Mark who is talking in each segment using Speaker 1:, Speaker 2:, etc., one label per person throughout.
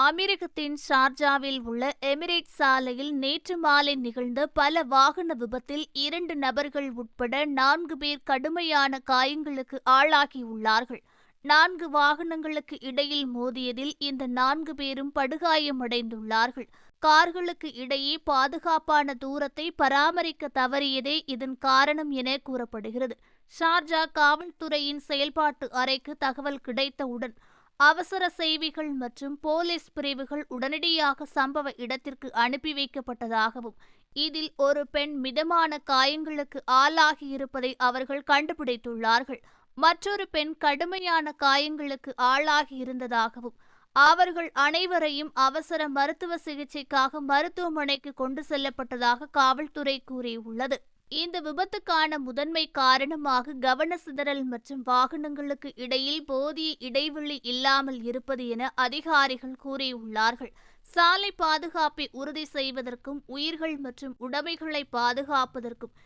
Speaker 1: அமெரிக்கத்தின் ஷார்ஜாவில் உள்ள எமிரேட் சாலையில் நேற்று மாலை நிகழ்ந்த பல வாகன விபத்தில் இரண்டு நபர்கள் உட்பட நான்கு பேர் கடுமையான காயங்களுக்கு ஆளாகியுள்ளார்கள். நான்கு வாகனங்களுக்கு இடையில் மோதியதில் இந்த நான்கு பேரும் படுகாயமடைந்துள்ளார்கள். கார்களுக்கு இடையே பாதுகாப்பான தூரத்தை பராமரிக்க தவறியதே இதன் காரணம் என கூறப்படுகிறது. ஷார்ஜா காவல்துறையின் செயல்பாட்டு அறைக்கு தகவல் கிடைத்தவுடன் அவசர சேவைகள் மற்றும் போலீஸ் பிரிவுகள் உடனடியாக சம்பவ இடத்திற்கு அனுப்பி வைக்கப்பட்டதாகவும் இதில் ஒரு பெண் மிதமான காயங்களுக்கு ஆளாகியிருப்பதை அவர்கள் கண்டுபிடித்துள்ளார்கள். மற்றொரு பெண் கடுமையான காயங்களுக்கு ஆளாகி இருந்ததாகவும் அவர்கள் அனைவரையும் அவசர மருத்துவ சிகிச்சைக்காக மருத்துவமனைக்கு கொண்டு செல்லப்பட்டதாக காவல்துறை கூறியுள்ளது. இந்த விபத்துக்கான முதன்மை காரணமாக கவன சிதறல் மற்றும் வாகனங்களுக்கு இடையில் போதிய இடைவெளி இல்லாமல் இருப்பது என அதிகாரிகள் கூறியுள்ளார்கள். சாலை பாதுகாப்பை உறுதி செய்வதற்கும் உயிர்கள் மற்றும் உடைமைகளை பாதுகாப்பதற்கும்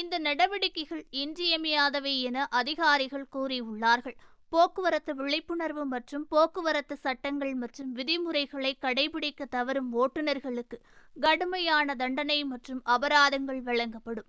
Speaker 1: இந்த நடவடிக்கைகள் இன்றியமையாதவை என அதிகாரிகள் கூறியுள்ளார்கள். போக்குவரத்து விழிப்புணர்வு மற்றும் போக்குவரத்து சட்டங்கள் மற்றும் விதிமுறைகளை கடைபிடிக்க தவறும் ஓட்டுநர்களுக்கு கடுமையான தண்டனை மற்றும் அபராதங்கள் வழங்கப்படும்.